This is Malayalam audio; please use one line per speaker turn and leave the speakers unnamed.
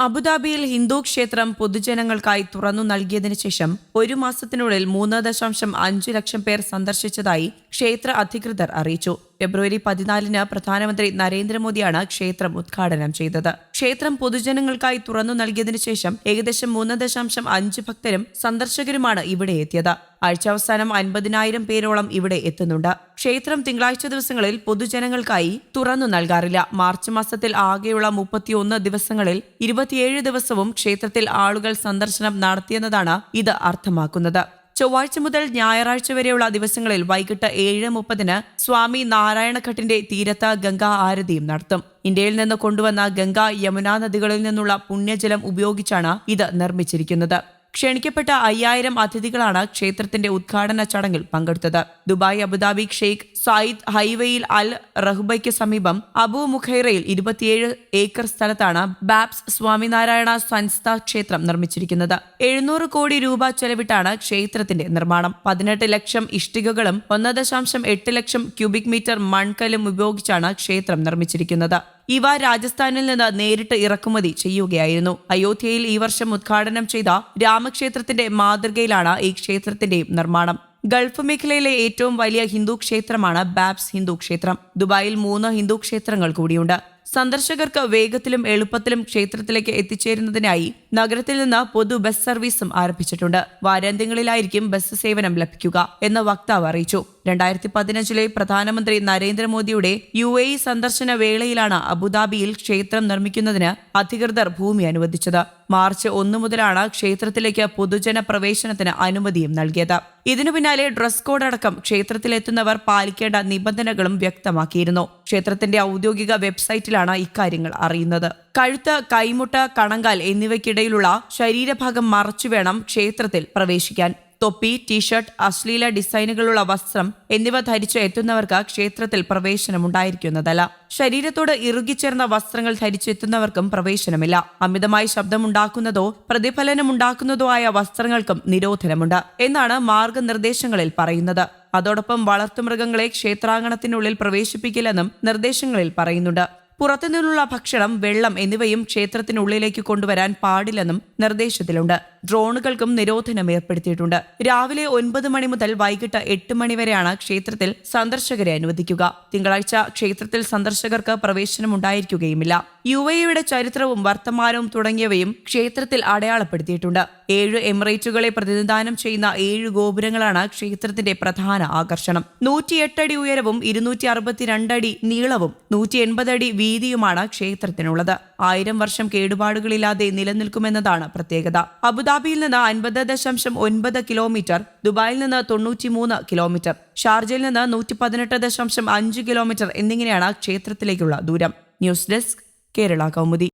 അബുദാബിയിൽ ഹിന്ദു ക്ഷേത്രം പൊതുജനങ്ങൾക്കായി തുറന്നു നൽകിയതിനു ശേഷം ഒരു മാസത്തിനുള്ളിൽ മൂന്ന് ദശാംശം അഞ്ച് ലക്ഷം പേർ സന്ദർശിച്ചതായി ക്ഷേത്ര അധികൃതർ അറിയിച്ചു. ഫെബ്രുവരി പതിനാലിന് പ്രധാനമന്ത്രി നരേന്ദ്രമോദിയാണ് ക്ഷേത്രം ഉദ്ഘാടനം ചെയ്തത്. ക്ഷേത്രം പൊതുജനങ്ങൾക്കായി തുറന്നു നൽകിയതിനു ശേഷം ഏകദേശം മൂന്ന് ദശാംശം അഞ്ച് ഭക്തരും സന്ദർശകരുമാണ് ഇവിടെ എത്തിയത്. ആഴ്ചാവസാനം അൻപതിനായിരം പേരോളം ഇവിടെ എത്തുന്നുണ്ട്. ക്ഷേത്രം തിങ്കളാഴ്ച ദിവസങ്ങളിൽ പൊതുജനങ്ങൾക്കായി തുറന്നു നൽകാറില്ല. മാർച്ച് മാസത്തിൽ ആകെയുള്ള മുപ്പത്തിയൊന്ന് ദിവസങ്ങളിൽ ഇരുപത്തിയേഴ് ദിവസവും ക്ഷേത്രത്തിൽ ആളുകൾ സന്ദർശനം നടത്തിയെന്നതാണ് ഇത് അർത്ഥമാക്കുന്നത്. ചൊവ്വാഴ്ച മുതൽ ഞായറാഴ്ച വരെയുള്ള ദിവസങ്ങളിൽ വൈകിട്ട് ഏഴ് മുപ്പതിന് സ്വാമി നാരായണഘട്ടിന്റെ തീരത്ത് ഗംഗാ ആരതിയും നടത്തും. ഇന്ത്യയിൽ നിന്ന് കൊണ്ടുവന്ന ഗംഗാ യമുന നദികളിൽ നിന്നുള്ള പുണ്യജലം ഉപയോഗിച്ചാണ് ഇത് നിർമ്മിച്ചിരിക്കുന്നത്. ക്ഷണിക്കപ്പെട്ട അയ്യായിരം അതിഥികളാണ് ക്ഷേത്രത്തിന്റെ ഉദ്ഘാടന ചടങ്ങിൽ പങ്കെടുത്തത്. ദുബായ് അബുദാബി ഷെയ്ഖ് സായിദ് ഹൈവേയിൽ അൽ റഹ്ബയ്ക്ക് സമീപം അബു മുഖൈറയിൽ ഇരുപത്തിയേഴ് ഏക്കർ സ്ഥലത്താണ് ബാബ്സ് സ്വാമിനാരായണ സംസ്ഥ ക്ഷേത്രം നിർമ്മിച്ചിരിക്കുന്നത്. എഴുന്നൂറ് കോടി രൂപ ചെലവിട്ടാണ് ക്ഷേത്രത്തിന്റെ നിർമ്മാണം. പതിനെട്ട് ലക്ഷം ഇഷ്ടികകളും ഒന്ന് ദശാംശം എട്ട് ലക്ഷം ക്യൂബിക് മീറ്റർ മൺകല്ലും ഉപയോഗിച്ചാണ് ക്ഷേത്രം നിർമ്മിച്ചിരിക്കുന്നത്. ഇവ രാജസ്ഥാനിൽ നിന്ന് നേരിട്ട് ഇറക്കുമതി ചെയ്യുകയായിരുന്നു. അയോധ്യയിൽ ഈ വർഷം ഉദ്ഘാടനം ചെയ്ത രാമക്ഷേത്രത്തിന്റെ മാതൃകയിലാണ് ഈ ക്ഷേത്രത്തിന്റെയും നിർമ്മാണം. ഗൾഫ് മേഖലയിലെ ഏറ്റവും വലിയ ഹിന്ദു ക്ഷേത്രമാണ് ബാബ്സ് ഹിന്ദു ക്ഷേത്രം. ദുബായിൽ മൂന്ന് ഹിന്ദു ക്ഷേത്രങ്ങൾ കൂടിയുണ്ട്. സന്ദർശകർക്ക് വേഗത്തിലും എളുപ്പത്തിലും ക്ഷേത്രത്തിലേക്ക് എത്തിച്ചേരുന്നതിനായി നഗരത്തിൽ നിന്ന് പൊതു ബസ് സർവീസും ആരംഭിച്ചിട്ടുണ്ട്. വാരാന്ത്യങ്ങളിലായിരിക്കും ബസ് സേവനം ലഭിക്കുക എന്ന് വക്താവ് അറിയിച്ചു. രണ്ടായിരത്തി പതിനഞ്ചിലെ പ്രധാനമന്ത്രി നരേന്ദ്രമോദിയുടെ യു എ സന്ദർശന വേളയിലാണ് അബുദാബിയിൽ ക്ഷേത്രം നിർമ്മിക്കുന്നതിന് അധികൃതർ ഭൂമി അനുവദിച്ചത്. മാർച്ച് ഒന്ന് മുതലാണ് ക്ഷേത്രത്തിലേക്ക് പൊതുജന പ്രവേശനത്തിന് അനുമതിയും നൽകിയത്. ഇതിനു പിന്നാലെ ഡ്രസ് കോഡ് അടക്കം ക്ഷേത്രത്തിലെത്തുന്നവർ പാലിക്കേണ്ട നിബന്ധനകളും വ്യക്തമാക്കിയിരുന്നു. ക്ഷേത്രത്തിന്റെ ഔദ്യോഗിക വെബ്സൈറ്റിലാണ് ഇക്കാര്യങ്ങൾ അറിയുന്നത്. കഴുത്ത് കൈമുട്ട കണങ്കാൽ എന്നിവയ്ക്കിടയിലുള്ള ശരീരഭാഗം മറച്ചുവേണം ക്ഷേത്രത്തിൽ പ്രവേശിക്കാൻ. തൊപ്പി ടീഷർട്ട് അശ്ലീല ഡിസൈനുകളുള്ള വസ്ത്രം എന്നിവ ധരിച്ച് എത്തുന്നവർക്ക് ക്ഷേത്രത്തിൽ പ്രവേശനം ഉണ്ടായിരിക്കുന്നതല്ല ശരീരത്തോട് ഇറുകിച്ചേർന്ന വസ്ത്രങ്ങൾ ധരിച്ചെത്തുന്നവർക്കും പ്രവേശനമില്ല. അമിതമായി ശബ്ദമുണ്ടാക്കുന്നതോ പ്രതിഫലനമുണ്ടാക്കുന്നതോ ആയ വസ്ത്രങ്ങൾക്കും നിരോധനമുണ്ട് എന്നാണ് മാർഗനിർദ്ദേശങ്ങളിൽ പറയുന്നത്. അതോടൊപ്പം വളർത്തുമൃഗങ്ങളെ ക്ഷേത്രാങ്കണത്തിനുള്ളിൽ പ്രവേശിപ്പിക്കില്ലെന്നും നിർദ്ദേശങ്ങളിൽ പറയുന്നുണ്ട്. പുറത്തുനിന്നുള്ള ഭക്ഷണം വെള്ളം എന്നിവയും ക്ഷേത്രത്തിനുള്ളിലേക്ക് കൊണ്ടുവരാൻ പാടില്ലെന്നും നിർദ്ദേശത്തിലുണ്ട്. ഡ്രോണുകൾക്കും നിരോധനം ഏർപ്പെടുത്തിയിട്ടുണ്ട്. രാവിലെ ഒൻപത് മണി മുതൽ വൈകിട്ട് എട്ട് മണി വരെയാണ് ക്ഷേത്രത്തിൽ സന്ദർശകരെ അനുവദിക്കുക. തിങ്കളാഴ്ച ക്ഷേത്രത്തിൽ സന്ദർശകർക്ക് പ്രവേശനം ഉണ്ടായിരിക്കുകയുമില്ല യു എയുടെ ചരിത്രവും വർത്തമാനവും തുടങ്ങിയവയും ക്ഷേത്രത്തിൽ അടയാളപ്പെടുത്തിയിട്ടുണ്ട്. ഏഴ് എമിറേറ്റുകളെ പ്രതിനിധാനം ചെയ്യുന്ന ഏഴ് ഗോപുരങ്ങളാണ് ക്ഷേത്രത്തിന്റെ പ്രധാന ആകർഷണം. നൂറ്റിയെട്ട് അടി ഉയരവും ഇരുന്നൂറ്റി അറുപത്തിരണ്ട് അടി നീളവും നൂറ്റി എൺപത് അടി വീതിയുമാണ് ക്ഷേത്രത്തിനുള്ളത്. ആയിരം വർഷം കേടുപാടുകളില്ലാതെ നിലനിൽക്കുമെന്നതാണ് പ്രത്യേകത. അബുദാബിയിൽ നിന്ന് അൻപത് ദശാംശം ഒൻപത് കിലോമീറ്റർ ദുബായിൽ നിന്ന് തൊണ്ണൂറ്റിമൂന്ന് കിലോമീറ്റർ ഷാർജയിൽ നിന്ന് നൂറ്റി പതിനെട്ട് ദശാംശം അഞ്ച് കിലോമീറ്റർ എന്നിങ്ങനെയാണ് ക്ഷേത്രത്തിലേക്കുള്ള ദൂരം. News desk Kerala Kaumudi.